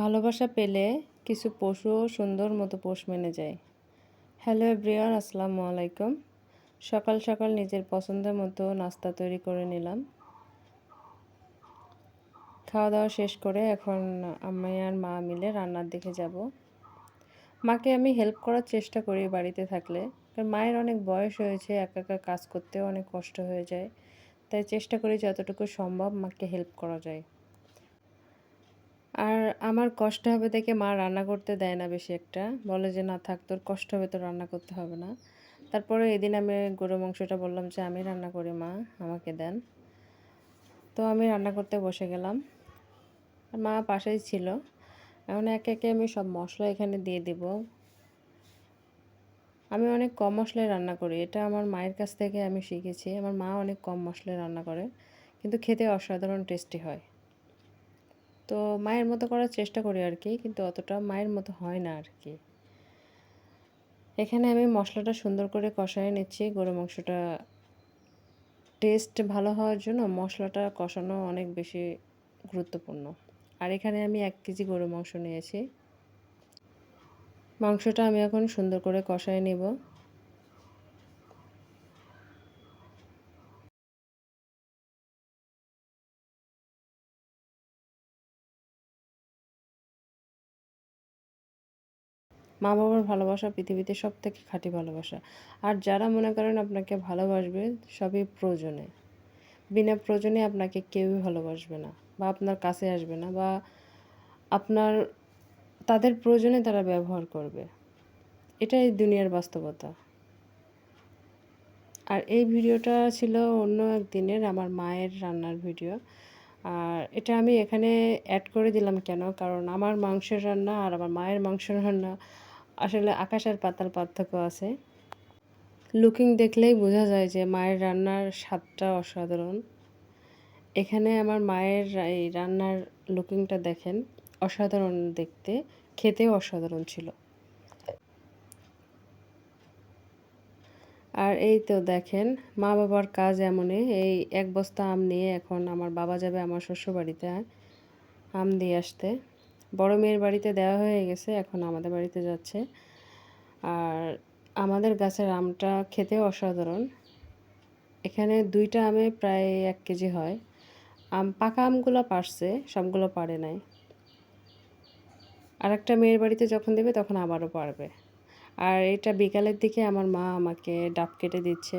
ভালোবাসা পেলে কিছু পশুও সুন্দর মতো পোষ মেনে যায়। হ্যালো এভরিওয়ান, আসসালামু আলাইকুম। সকাল সকাল নিজের পছন্দের মতো নাস্তা তৈরি করে নিলাম। খাওয়া দাওয়া শেষ করে এখন আমি আর মা মিলে রান্নার দিকে যাব। মাকে আমি হেল্প করার চেষ্টা করি বাড়িতে থাকলে। কারণ মায়ের অনেক বয়স হয়েছে, একা একা কাজ করতেও অনেক কষ্ট হয়ে যায়। তাই চেষ্টা করি যতটুকু সম্ভব মাকে হেল্প করা যায়। আমার কষ্ট হবে দেখে মা রান্না করতে দেয় না বেশি একটা। বলে যে, না, থাক, তোর কষ্ট হবে তো রান্না করতে হবে না। তারপরে এদিন আমি গরু মাংসটা বললাম যে, আমি রান্না করি, মা, আমাকে দেন। তো আমি রান্না করতে বসে গেলাম। মা পাশেই ছিল। এখন একে একে আমি সব মশলা এখানে দিয়ে দিব। আমি অনেক কম মশলায় রান্না করি। এটা আমার মায়ের কাছ থেকে আমি শিখেছি। আমার মা অনেক কম মশলায় রান্না করে। কিন্তু খেতে অসাধারণ টেস্টি হয়। তো মায়ের মতো করার চেষ্টা করি আর কি কিন্তু অতটা মায়ের মতো হয় না আর কি এখানে আমি মশলাটা সুন্দর করে কষায় নিচ্ছি, গরু মাংসটা টেস্ট ভালো হওয়ার জন্য মশলাটা কষানো অনেক বেশি গুরুত্বপূর্ণ। আর এখানে আমি এক কেজি গরু মাংস নিয়েছি। মাংসটা আমি এখন সুন্দর করে কষায় নেব। মা বাবার ভালোবাসা পৃথিবীতে সব থেকে খাঁটি ভালোবাসা। আর যারা মনে করেন আপনাকে ভালোবাসবে, সবই প্রয়োজনে। বিনা প্রয়োজনে আপনাকে কেউই ভালোবাসবে না বা আপনার কাছে আসবে না বা আপনার, তাদের প্রয়োজনে তারা ব্যবহার করবে। এটাই দুনিয়ার বাস্তবতা। আর এই ভিডিওটা ছিল অন্য একদিনের আমার মায়ের রান্নার ভিডিও। আর এটা আমি এখানে অ্যাড করে দিলাম কেন? কারণ আমার মাংসের রান্না আর আমার মায়ের মাংসের রান্না আসলে আকাশ আর পাতাল পার্থক্য আছে। লুকিং দেখলেই বোঝা যায় যে মায়ের রান্নার স্বাদটা অসাধারণ। এখানে আমার মায়ের এই রান্নার লুকিংটা দেখেন, অসাধারণ দেখতে খেতেও অসাধারণ ছিল। আর এই তো দেখেন মা বাবার কাজ এমনই, এই এক বস্তা আম নিয়ে এখন আমার বাবা যাবে আমার শ্বশুরবাড়িতে আম দিয়ে আসতে। বড় মেয়ের বাড়িতে দেওয়া হয়ে গেছে, এখন আমাদের বাড়িতে যাচ্ছে। আর আমাদের গাছের আমটা খেতেও অসাধারণ। এখানে দুইটা আমে প্রায় এক কেজি হয়। আম, পাকা আমগুলো পারছে, সবগুলো পারে নাই। আর একটা মেয়ের বাড়িতে যখন দেবে, তখন আবারও পারবে। আর এটা বিকালের দিকে আমার মা আমাকে ডাব কেটে দিচ্ছে।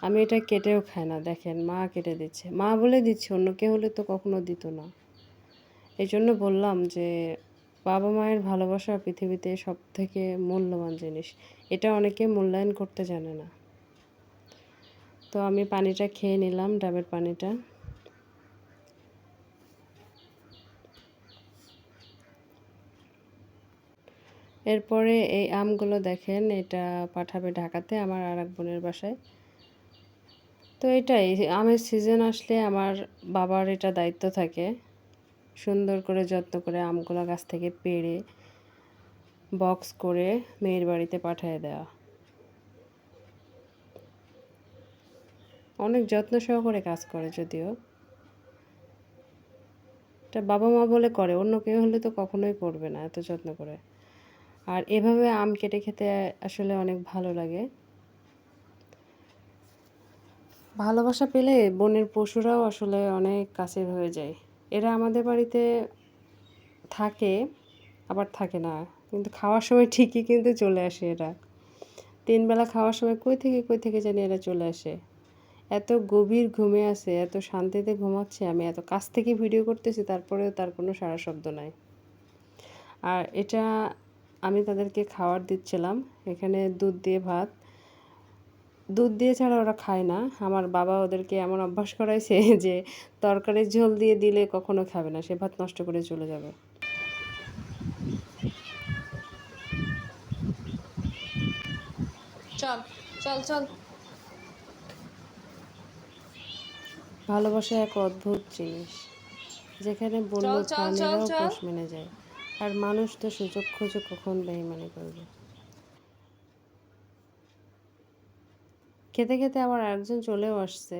আমি এটা কেটেও খাই না, দেখেন, মা কেটে দিচ্ছে। মা বলে দিচ্ছে, অন্য কেউ হলে তো কখনো দিত না। এই জন্য বললাম যে, বাবা মায়ের ভালোবাসা পৃথিবীতে সব থেকে মূল্যবান জিনিস। এটা অনেকে মূল্যায়ন করতে জানে না। তো আমি পানিটা খেয়ে নিলাম, ডাবের পানিটা। এরপরে এই আমগুলো দেখেন, এটা পাঠাবে ঢাকাতে আমার আর এক বোনের বাসায়। তো এটাই, আমের সিজন আসলে আমার বাবার এটা দায়িত্ব থাকে। সুন্দর করে যত্ন করে আমগুলো গাছ থেকে পেড়ে বক্স করে মেয়ের বাড়িতে পাঠিয়ে দেওয়া অনেক যত্ন সহকারে কাজ করে যদিও। এটা বাবা মা বলে করে, অন্য কেউ হলে তো কখনোই করবে না এত যত্ন করে। আর এভাবে আম কেটে খেতে আসলে অনেক ভালো লাগে। ভালোবাসা পেলে বনের পশুরাও আসলে অনেক কাছের হয়ে যায়। এরা আমাদের বাড়িতে থাকে, আবার থাকে না। কিন্তু খাওয়ার সময় ঠিকই কিন্তু চলে আসে এরা। তিনবেলা খাওয়ার সময় কই থেকে কই থেকে জানি এরা চলে আসে। এত গভীর ঘুমে আছে, এত শান্তিতে ঘুমাচ্ছে, আমি এত কাছ থেকে ভিডিও করতেছি, তারপরেও তার কোনো সারা শব্দ নাই। আর এটা আমি তাদেরকে খাবার দিচ্ছিলাম, এখানে দুধ দিয়ে ভাত। দুধ দিয়ে ছাড়া ওরা খায় না। আমার বাবা ওদেরকে এমন অভ্যাস করাইছে যে তরকারির ঝোল দিয়ে দিলে কখনো খাবে না সে ভাত নষ্ট করে চলে যাবে। চল চল চল। ভালোবাসা এক অদ্ভুত জিনিস যেখানে বন্য প্রাণীরাও পোষ মেনে যায় আর মানুষ তো সুযোগ খুঁজে কখন বেইমানি করবে। খেতে খেতে আবার আরেকজন চলেও আসছে।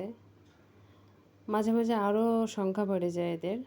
মাঝে মাঝে আরও সংখ্যা বেড়ে যায় এদের।